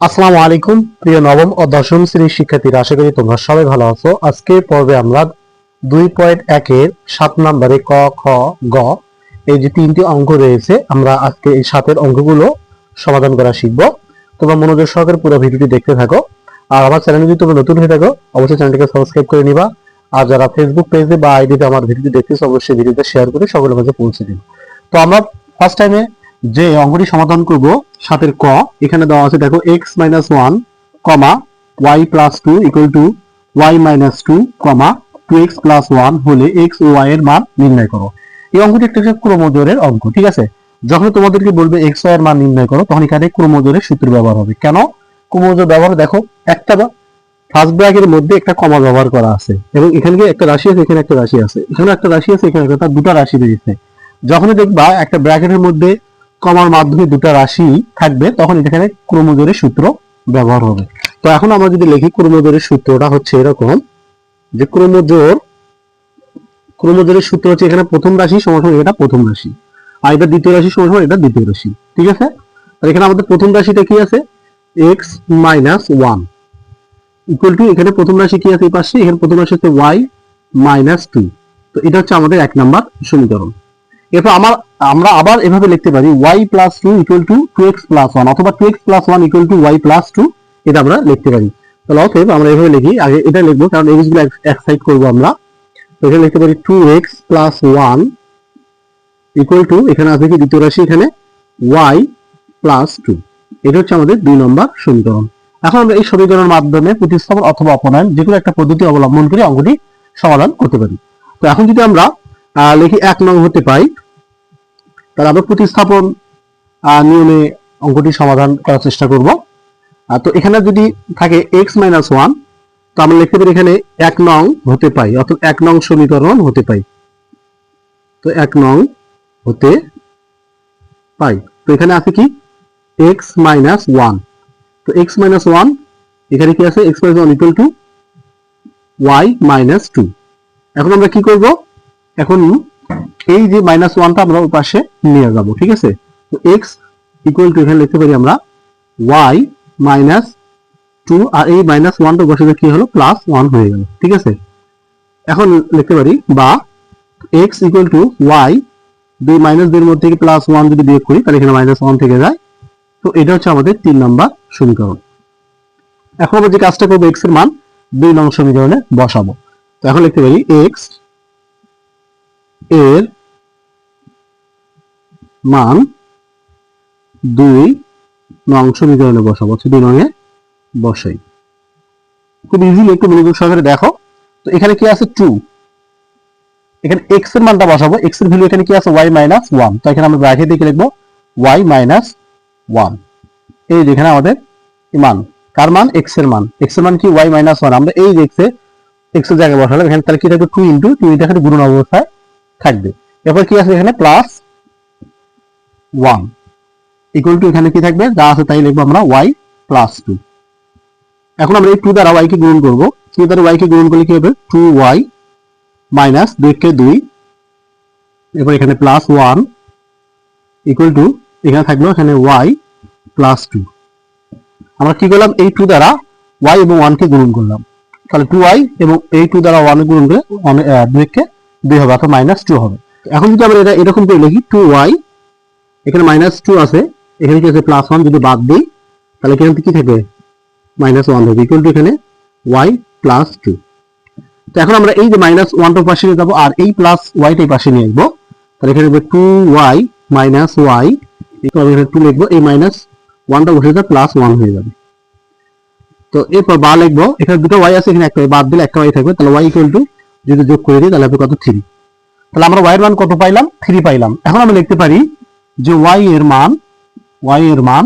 আসসালামু আলাইকুম, প্রিয় নবম ও দশম শ্রেণির শিক্ষার্থীরা, আশা করি তোমরা সবাই ভালো আছো। আজকে পর্বে আমরা দুই পয়েন্ট একের সাত নম্বরে ক, খ, গ, এই যে তিনটি অঙ্ক রয়েছে, আমরা আজকে এই সাতের অঙ্কগুলো সমাধান করা শিখব। তোমরা মনোযোগ সহকারে পুরো ভিডিওটি দেখতে থাকো। আর আমার চ্যানেল যদি তোমরা নতুন হয়ে থাকো, অবশ্যই চ্যানেলটিকে সাবস্ক্রাইব করে নিবা। আর যারা ফেসবুক পেজে বা আইডিতে আমার ভিডিওটি দেখতেছো, অবশ্যই ভিডিওতে শেয়ার করে সকলের মাঝে পৌঁছে দিন তো আমরা ফার্স্ট টাইমে যে অঙ্কটি সমাধান করব, সাতের ক, এখানে দেওয়া আছে, দেখো x minus one comma y plus two equal to y minus two comma two x plus one হলে এক্স ও ওয়াই এর মান নির্ণয় করো। এই অঙ্কটি একটা ক্রোমোজোরের অঙ্ক, ঠিক আছে? যখন তোমাদেরকে বলবে এক্স ওয়াই এর মান নির্ণয় করো, তখন এখানে ক্রোমোজোরের সূত্র ব্যবহার হবে। কেন? ক্রোমোজোর ব্যবহার, দেখো, একটা ফার্স্ট ব্র্যাকের মধ্যে একটা কমা ব্যবহার করা আছে, এবং এখানে একটা রাশি আছে, এখানে একটা রাশি আছে এখানে একটা রাশি আছে, এখানে একটা দুটো রাশি বেরিয়েছে। যখনই দেখবা একটা ব্র্যাকেটের মধ্যে কমার মাধ্যমে দুটা রাশি থাকবে, তখন এখানে ক্রোমোজোরের সূত্র ব্যবহার হবে। তো এখন আমরা যদি লিখি ক্রোমোজোরের সূত্রটা হচ্ছে এরকম, যে ক্রোমোজোর ক্রোমোজোরের সূত্র হচ্ছে এখানে প্রথম রাশি সমান এটা প্রথম রাশি, আর এটা দ্বিতীয় রাশি সমান এটা দ্বিতীয় রাশি, ঠিক আছে? আর এখানে আমাদের প্রথম রাশিটা কি আছে? X minus one equal to এখানে প্রথম রাশি কি আছে এই পাশে? এখানে প্রথম রাশি হচ্ছে ওয়াই মাইনাস টু তো এটা হচ্ছে আমাদের এক নাম্বার সমীকরণ। এরপর আমার, আমরা আবার এভাবে লিখতে পারি y plus two equal to two x plus one অথবা two x plus one equal to y plus two এটা আমরা লিখতে পারি। তাহলে অতএব আমরা এভাবে লিখি, আগে এটা লিখব, কারণ এক্সগুলো এক সাইড করব আমরা। এখানে লিখতে পারি two x plus one equal to এখানে আছে কি দ্বিতীয় রাশি এখানে? ওয়াই প্লাস টু এটা হচ্ছে আমাদের দুই নম্বর সমীকরণ। এখন আমরা এই সমীকরণের মাধ্যমে প্রতিস্থাপন অথবা অপনয়ন যে কোনো একটা পদ্ধতি অবলম্বন করে অঙ্কটি সমাধান করতে পারি। তো এখন যদি আমরা লিখি এক নং হতে পাই। তাহলে আমরা প্রতিস্থাপন নিয়মে অঙ্কটি সমাধান করার চেষ্টা করব। তো এখানে যদি থাকে এক্স মাইনাস ওয়ান তো আমরা লিখতে পারি এখানে এক নং হতে পাই, অর্থাৎ এক নং সমীকরণ হতে পাই। তো এক নং হতে পাই। তো এখানে আছে কি? এক্স মাইনাস ওয়ান তো এক্স মাইনাস ওয়ান এখানে কি আছে? X minus one equal to y minus two এখন আমরা কি করব? এখন এই যে মাইনাস ওয়ানটা আমরা ওই পাশে নিয়ে যাব, ঠিক আছে? তো এক্স ইকুয়াল টু এখানে লিখতে পারি আমরা ওয়াই মাইনাস টু আর এই মাইনাস ওয়ানটা বসে কি হলো? প্লাস ওয়ান হয়ে গেল, ঠিক আছে? এখন লিখতে পারি বা এক্স ইকুয়াল টু ওয়াই দুই মাইনাস দুইয়ের মধ্যে থেকে প্লাস ওয়ান যদি বিয়োগ করি, তাহলে এখানে মাইনাস ওয়ান থেকে যায়। তো এটা হচ্ছে আমাদের তিন নম্বর সমীকরণ। এখন আমরা যে কাজটা করব এক্সের মান দুই নং সমীকরণে বসাবো। তো এখন লিখতে পারি এক্স এর মান দুই নং সমীকরণে বসাবো দুই নঙে বসাই। খুব ইজিলি একটু মনোযোগ সহকারে দেখো। তো এখানে কি আছে? টু এখানে এক্সের মানটা বসাবো। এক্সের ভ্যালু এখানে কি আছে? ওয়াই মাইনাস ওয়ান তো এখানে আমরা ব্র্যাকেট দিয়ে লিখব? ওয়াই মাইনাস ওয়ান এই যেখানে আমাদের মান। কার মান? এক্সের মান। এক্সের মান কি? ওয়াই মাইনাস ওয়ান আমরা এই এক্স এ এক্সের জায়গায় বসালাম। এখানে তাহলে কি থাকবে? টু ইন্টু টু এটা এখানে গুণন অবস্থায় থাকবে। এরপর কি আছে এখানে? প্লাস ওয়ান ইকুয়াল টু এখানে কি থাকবে? যা আছে তাই লিখব আমরা ওয়াই প্লাস টু এখন আমরা এই টু দ্বারা ওয়াই কে গুণন করব। টু দ্বারা ওয়াই কে গুণন করলে কি হবে? টু ওয়াই মাইনাস কে দুই। এরপর এখানে প্লাস ওয়ান ইকুয়াল টু এখানে থাকল এখানে ওয়াই প্লাস টু আমরা কি করলাম? এই টু দ্বারা ওয়াই এবং ওয়ান কে গুণন করলাম। তাহলে টু ওয়াই এবং এই টু দ্বারা ওয়ান গুণন করে কে দুই হবে অর্থাৎ মাইনাস টু হবে। এখন যদি আমরা এটা এরকম করে লিখি টু ওয়াই এখানে মাইনাস টু আছে, এখানে কি আছে প্লাস ওয়ান যদি বাদ দিই, তাহলে এখানে কি থাকবে? মাইনাস ওয়ান থাকবে। ইকুয়াল টু এখানে ওয়াই প্লাস টু তো এখন আমরা এই যে মাইনাস ওয়ানটা পাশে নিয়ে যাব, আর এই প্লাস ওয়াইটা এই পাশে নিয়ে আসব, তাহলে এখানে টু ওয়াই মাইনাস ওয়াই এখানে টু লিখব, এই মাইনাস ওয়ানটা বসে যাবে প্লাস ওয়ান হয়ে যাবে। তো এরপর বা লিখব, এখানে দুটো ওয়াই আছে, এখানে একটা বাদ দিলে একটা ওয়াই থাকবে, তাহলে ওয়াই ইকুয়াল টু যদি যোগ করে দিই, তাহলে হবে কত? থ্রি তাহলে আমরা ওয়াই এর মান কত পাইলাম? থ্রি পাইলাম। এখন আমরা লিখতে পারি যে ওয়াই এর মান ওয়াই এর মান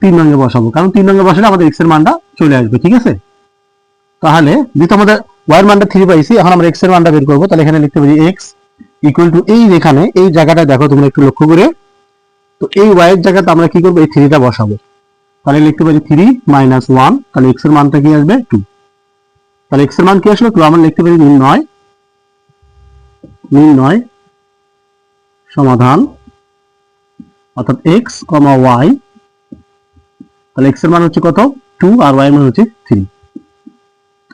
তিন রঙে বসাবো। কারণ তিন রঙে বসালে আমাদের এক্সের মানটা চলে আসবে, ঠিক আছে? তাহলে যেহেতু আমাদের ওয়াই এর মানটা থ্রি পাইছি, এখন আমরা এক্সের মানটা বের করব। তাহলে এখানে লিখতে পারি এক্স ইকুয়াল টু এই যেখানে, এই জায়গাটা দেখো তোমরা একটু লক্ষ্য করে। তো এই ওয়াই এর জায়গাতে আমরা কি করব? এই থ্রিটা বসাবো। তাহলে লিখতে পারি থ্রি মাইনাস ওয়ান তাহলে এক্সের মানটা কি আসবে? টু তাহলে এক্সের মান কি আসলো? আমরা লিখতে পারি নির্ণয় নির্ণয় সমাধান। অর্থাৎ এক্স কমা ওয়াই তাহলে এক্সের মান হচ্ছে কত? টু আর ওয়াই মান হচ্ছে থ্রি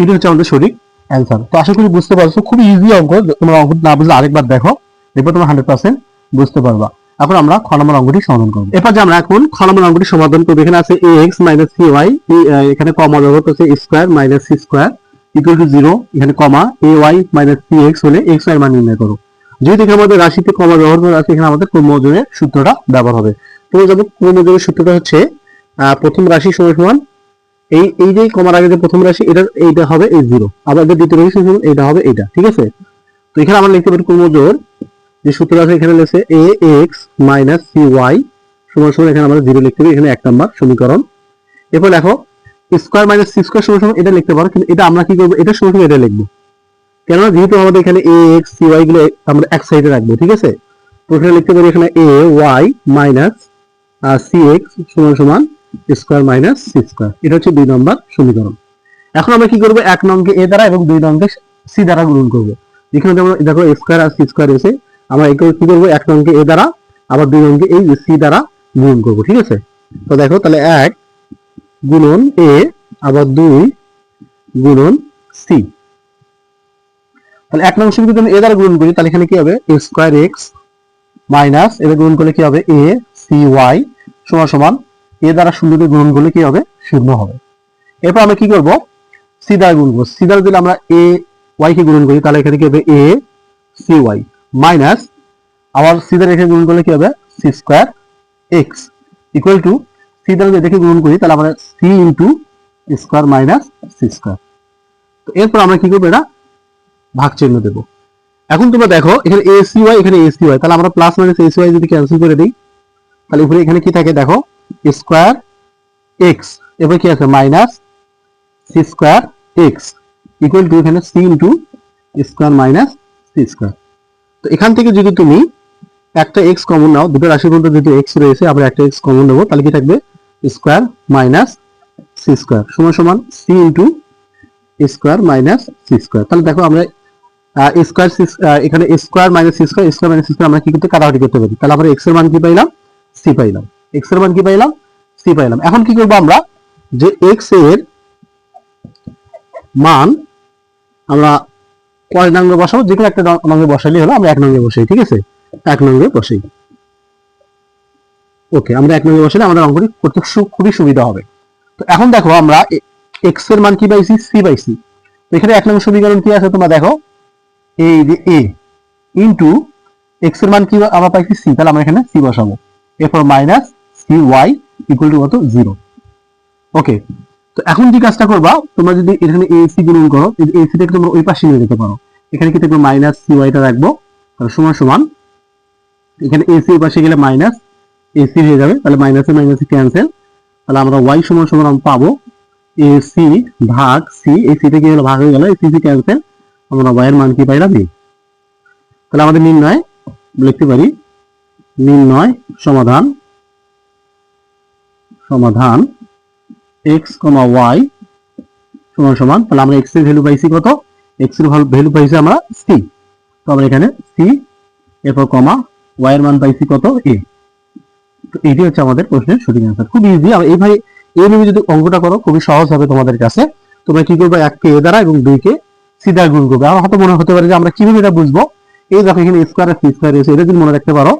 এটা হচ্ছে আমাদের সঠিক অ্যান্সার তো আশা করি বুঝতে পারছ। খুব ইজি অঙ্ক। তোমরা অঙ্ক না বুঝলে আরেকবার দেখো। দেখবে তোমরা হান্ড্রেড পার্সেন্ট বুঝতে পারবা। এখন আমরা খ নম্বর অঙ্কটি সমাধান করব। এরপর যে আমরা এখন খ নম্বর অঙ্কটি সমাধান করব। এখানে আছে a x minus c y এখানে কমা ব্যবহার করছে square minus c square equal to zero এখানে comma a y minus c x হলে এক্স ওয়াই মান নির্ণয় করো। যেহেতু এখানে আমাদের রাশিতে কমা ব্যবহার করা আছে, এখানে আমাদের ক্রমযোগের সূত্রটা ব্যবহার হবে। তো যাবে ক্রমযোগের সূত্রটা হচ্ছে প্রথম রাশি সমান সমান, এই এই যে কমার আগে যে প্রথম রাশি এটা এইটা হবে এই জিরো আবার যে দ্বিতীয় রাশি এইটা হবে এইটা, ঠিক আছে? তো এখানে আমরা লিখতে পারি ক্রমজোর, যে সূত্র আছে এখানে লেখছে a x minus c y সমান এখানে আমরা জিরো লিখতে পারি, এখানে এক নাম্বার সমীকরণ। এরপর দেখো স্কোয়ার মাইনাস সি স্কোয়ার সমান সমান এটা লিখতে পারো, কিন্তু এটা আমরা কি করব? এটা সমান সমান এটা লিখব। কেননা যেহেতু আমাদের এখানে এ এক্স সি ওয়াই গুলো আমরা এক সাইডে রাখব, ঠিক আছে? তো এখানে লিখতে পারি এখানে a y minus c x সমান সমান স্কোয়ার মাইনাস সি স্কোয়ার। এটা হচ্ছে দুই নম্বর সমীকরণ। এখন আমরা কি করব? এক নংকে এ দ্বারা এবং দুই নংকে সি দ্বারা গুণন করব। এখানে যেমন দেখো স্কোয়ার আর সি স্কোয়ার এসে আমরা এই কি করব? এক নংকে এ দ্বারা, আবার দুই নংকে এই সি দ্বারা গুণন করব, ঠিক আছে? তো দেখো তাহলে এক গুণন এ আবার দুই গুণন সি। তাহলে এক নং সমীকরণ যদি এ দ্বারা গুণন করি, তাহলে এখানে কি হবে? এ স্কোয়ার এক্স মাইনাস এটা গুণন করলে কি হবে? এ, সি, ওয়াই সমান সমান এ দ্বারা শূন্য দিয়ে গুণন করলে কি হবে? শূন্য হবে। এরপর আমরা কি করব? সি দ্বারা গুণ করব। সি দ্বারা যদি আমরা এ, ওয়াই কে গুণন করি, তাহলে এখানে কি হবে? এ, সি, ওয়াই মাইনাস আবার সি দ্বারা এখানে গুণন করলে কি হবে? C square x equal to c দ্বারা যদি এটাকে গুণন করি, তাহলে আমরা c into square minus c square. তো এরপর আমরা কি করব এটা? ভাগ চিহ্ন দেবো। এখন তোমরা দেখো, এখানে এ সি ওয়াই এখানে এ সি ওয়াই তাহলে আমরা plus minus a c y যদি ক্যান্সেল করে দিই, তাহলে উপরে এখানে কি থাকে দেখো? স্কোয়ার এক্স এবার কি আছে? Minus c square x equal to এখানে c into square minus c square. তো এখান থেকে যদি তুমি একটা এক্স কমন নাও, দুটো রাশির মধ্যে যদি এক্স রয়েছে, আমরা একটা এক্স কমন নেব, তাহলে কি থাকবে? স্কোয়ার মাইনাস সি স্কোয়ার সমান সমান c into square minus c square তাহলে দেখো আমরা স্কোয়ার এখানে square minus c square square minus c square আমরা কি করতে কাটাকাটি করতে পারি। তাহলে আমরা এক্সের মান কি পাইলাম? সি পাইলাম। এক্সের মান কি পাইলাম? সি পাইলাম। এখন কি করব আমরা? যে এক্সের মান আমরা কয় নঙ্গে বসাবো যে কোনো একটা নঙ্গে বসাইলে হলো, আমরা এক নঙ্গে বসাই, ঠিক আছে? এক নঙ্গে বসাই। ওকে আমরা এক নঙ্গে বসালে আমাদের অঙ্কটি করতে খুবই সুবিধা হবে। তো এখন দেখো আমরা এক্সের মান কি পাইছি? সি পাইছি। এখানে এক নম্বর সমীকরণ কি আছে তোমরা দেখো? এই যে এ ইন্টু এক্সের মান কি আমরা পাইছি সি তাহলে আমরা এখানে সি বসাবো। এরপর minus c y equal to কত? জিরো ওকে তো এখন যে কাজটা করবা, তোমরা যদি এখানে এ সি গুণন করো, এই সিটাকে তোমরা ওই পাশে নিয়ে যেতে পারো। এখানে কি থাকবে? মাইনাস সি ওয়াইটা রাখব। তাহলে সমান সমান, এখানে এসি ওই পাশে গেলে মাইনাস এসি হয়ে যাবে, তাহলে মাইনাসে মাইনাসে ক্যান্সেল তাহলে আমরা ওয়াই সমান সমান আমরা পাবো এ সি ভাগ সি এই সিটা কি হলো ভাগ হয়ে গেল এই সি সি ক্যান্সেল আমরা ওয়াই এর মান কি পাইলাম? এই তাহলে আমাদের নির্ণয় লিখতে পারি, নির্ণয় সমাধান সমাধান এক্স কমা ওয়াই সমান সমান, তাহলে আমরা এক্সের ভ্যালু পাইছি কত? এক্সের ভ্যালু পাইছি আমরা সি তো আমরা এখানে সি এরপর কমা ওয়াই এর মান পাইছি কত? এ তো এটি হচ্ছে আমাদের প্রশ্নের সঠিক অ্যান্সার খুব ইজি এইভাবে এইভাবে যদি অঙ্কটা করো, খুবই সহজ হবে তোমাদের কাছে। তোমরা কি করবে? এককে এ দ্বারা এবং দুইকে সি দ্বারা গুণ করবে। আমার হয়তো মনে হতে পারে যে আমরা কীভাবে এটা বুঝব। এই দেখো, এখানে স্কোয়ার আর সি স্কোয়ার রয়েছে। এটা যদি মনে রাখতে পারো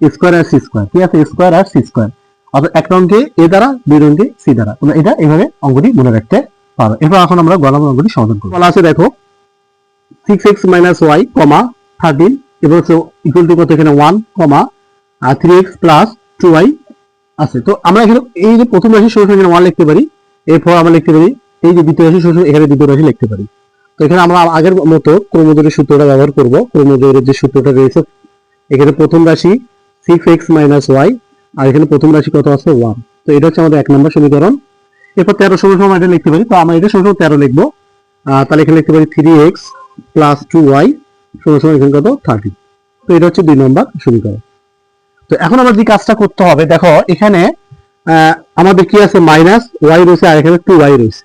স্কোয়ার আর সি স্কোয়ার ঠিক আছে? স্কোয়ার আর সি স্কোয়ার অর্থাৎ এক রঙকে এ দ্বারা, দুই রঙকে সি দ্বারা। তোমরা এটা এইভাবে অঙ্কটি মনে রাখতে পারো। এরপর এখন আমরা গলাম অঙ্কটি সমাধান করব আছে, দেখো six x minus y comma thirteen এবং ইকুয়াল টু কত এখানে? One comma three x plus two y আছে। তো আমরা এখানে এই যে প্রথম রাশি সরাসরি এখানে ওয়ান লিখতে পারি, এরপর আমরা লিখতে পারি, এই যে দ্বিতীয় রাশি সরাসরি এখানে দ্বিতীয় রাশি লিখতে পারি। তো এখানে আমরা আগের মতো ক্রমজোরের সূত্রটা ব্যবহার করব। ক্রমজোরের যে সূত্রটা রয়েছে, এখানে প্রথম রাশি সিক্স এক্স মাইনাস ওয়াই আর এখানে প্রথম রাশি কত আছে ওয়ান তো এটা হচ্ছে আমাদের এক নম্বর সমীকরণ। এরপর তেরো সময় সময় এটা লিখতে পারি। তো আমরা এটা সময় তেরো লিখব। তাহলে এখানে লিখতে পারি three x plus two y সময় সময় এখানে কত থার্টি তো এটা হচ্ছে দুই নম্বর সমীকরণ। তো এখন আমরা যে কাজটা করতে হবে, দেখো এখানে আমাদের কি আছে? মাইনাস ওয়াই রয়েছে আর এখানে টু ওয়াই রয়েছে।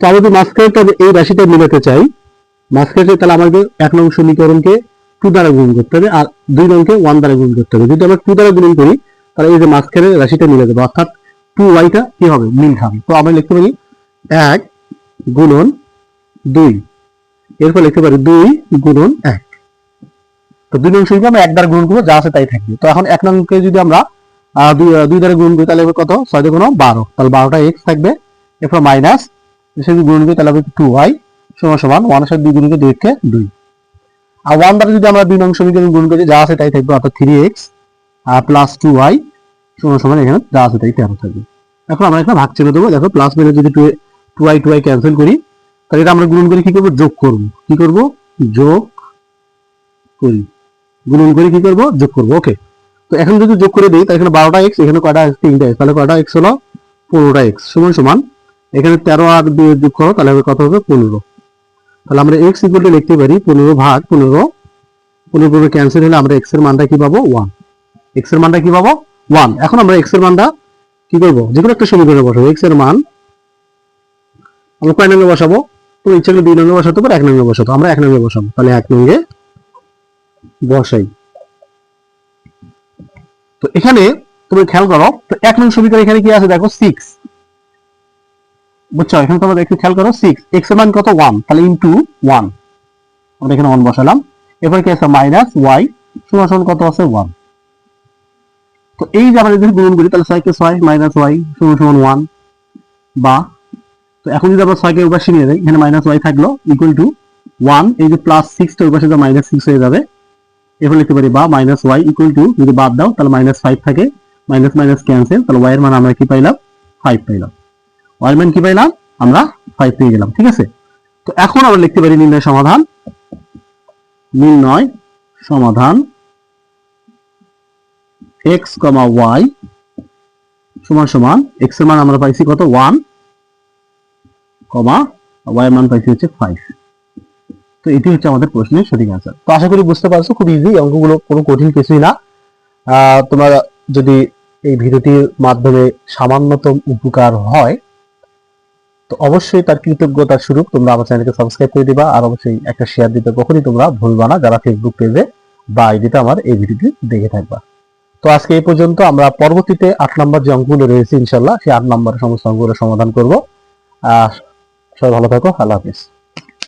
তো আমি যদি মাঝখানে এই রাশিটা মিলাতে চাই মাঝখানে তাহলে আমাদের এক নং সমীকরণকে টু দ্বারা গুণ করতে হবে আর দুই নংকে ওয়ান দ্বারা গুণ করতে হবে। যদি আমরা টু দ্বারা গুণ করি, তাহলে এই যে মাঝখানে রাশিটা মিলে যাবে। অর্থাৎ টু ওয়াইটা কি হবে? মিল খাবে তো আমরা লিখতে পারি এক গুণন দুই। এরপর লিখতে পারি দুই গুণন এক। তো দুই নং সংখ্যা আমরা এক দ্বারা গুণ করব, যা আছে তাই থাকবে। তো এখন এক নংকে যদি আমরা দুই দ্বারা গুণ করি, তাহলে হবে কত? ছয় দুগুণ বারো। তাহলে বারোটা এক্স থাকবে এরপর মাইনাস যদি গুণ করি, তাহলে হবে টু ওয়াই সমান সমান ওয়ান সাথে দুই গুণকে দুই কে দুই। আর ওয়ান দ্বারা যদি আমরা দুই নং সমীকরণ গুণ করি, যা আছে তাই থাকবে, অর্থাৎ থ্রি এক্স আর প্লাস টু ওয়াই সমান সমান এখানে যা আছে তাই তেরো থাকবে। এখন আমরা এখানে ভাগ চিহ্ন দেবো, দেখো প্লাস মেরে যদি two two y two y cancel করি, তাহলে এটা আমরা গুণন করে কি করব? যোগ করব। কি করব? যোগ করি। গুণন করে কি করব? যোগ করব ওকে তো এখন যদি যোগ করে দিই, তাহলে বারোটা এক্স এখানে কয়টা এক্স তিনটা এক্স তাহলে কয়টা এক্স হলো? পনেরোটা এক্স সমান সমান, এখানে তেরো আর দিয়ে যোগ করো, তাহলে কত হবে? পনেরো। তাহলে আমরা এক্স ইকুয়াল টু লিখতে পারি, পনেরো ভাগ পনেরো। পনেরো পনেরো ক্যান্সেল হলে আমরা এক্সের মানটা কি পাবো? ওয়ান এক্সের মানটা কি পাবো? ওয়ান এখন আমরা এক্সের মানটা কি করব? যে কোনো একটা সমীকরণে বসাবো। এক্সের মান আমরা কয় নঙ্গে বসাবো? তো ইচ্ছা করলে দুই নঙ্গে বসাতে পারে, এক নঙ্গে বসাতো আমরা এক নঙ্গে বসাবো। তাহলে এক নঙ্গে বসাই। তো এখানে তুমি খেয়াল করো, তো এক নং সমীকরণ এখানে কি আছে দেখো? সিক্স বুঝছ? এখানে তোমরা একটু খেয়াল করো সিক্স এক্সের মান কত? ওয়ান তাহলে ইন্টু ওয়ান আমরা এখানে ওয়ান বসালাম। এরপর কি আছে? মাইনাস ওয়াই সমান কত আছে? ওয়ান তো এই যে আমরা যদি গুণন করি, তাহলে ছয়কে ছয় মাইনাস ওয়াই সমান সমান ওয়ান বা, তো এখন যদি আমরা ছয়কে উপাশে নিয়ে যাই, এখানে মাইনাস ওয়াই থাকল ইকুয়াল টু ওয়ান এই যে প্লাস সিক্সটা উপাশে মাইনাস সিক্স হয়ে যাবে। এরপর লিখতে পারি বা মাইনাস ওয়াই ইকুয়াল টু যদি বাদ দাও, তাহলে মাইনাস ফাইভ থাকে। মাইনাস মাইনাস ক্যান্সেল তাহলে ওয়াই এর মান আমরা কি পাইলাম? ফাইভ পাইলাম। ওয়াই মান কি পাইলাম? আমরা ফাইভ পেয়ে গেলাম, ঠিক আছে? তো এখন আমরা লিখতে পারি নির্ণয় সমাধান। নির্ণয় সমাধান এক্স কমা ওয়াই সমান সমান এক্সের মান আমরা পাইছি কত? ওয়ান কমা ওয়াই এর মান পাইছি হচ্ছে ফাইভ তো এটি হচ্ছে আমাদের প্রশ্নের সঠিক অ্যান্সার তো আশা করি বুঝতে পারছ, খুব ইজি অঙ্কগুলো কোনো কঠিন কিছুই না। তোমার যদি এই ভিডিওটির মাধ্যমে সামান্যতম উপকার হয়, তো অবশ্যই তার কৃতজ্ঞতা স্বরূপ তোমরা আমার চ্যানেলকে সাবস্ক্রাইব করে দিবা, আর অবশ্যই একটা শেয়ার দিতে কখনই তোমরা ভুলবা না, যারা ফেসবুক পেজে বা আইডিতে আমার এই ভিডিওটি দেখে থাকবা। তো আজকে এই পর্যন্ত আমরা পরবর্তীতে আট নম্বর যে অঙ্কগুলো রয়েছে ইনশাল্লাহ, সেই আট নম্বরের সমস্ত অঙ্কগুলো সমাধান করব। আহ, সবাই ভালো থাকো, আল্লাহ হাফিজ।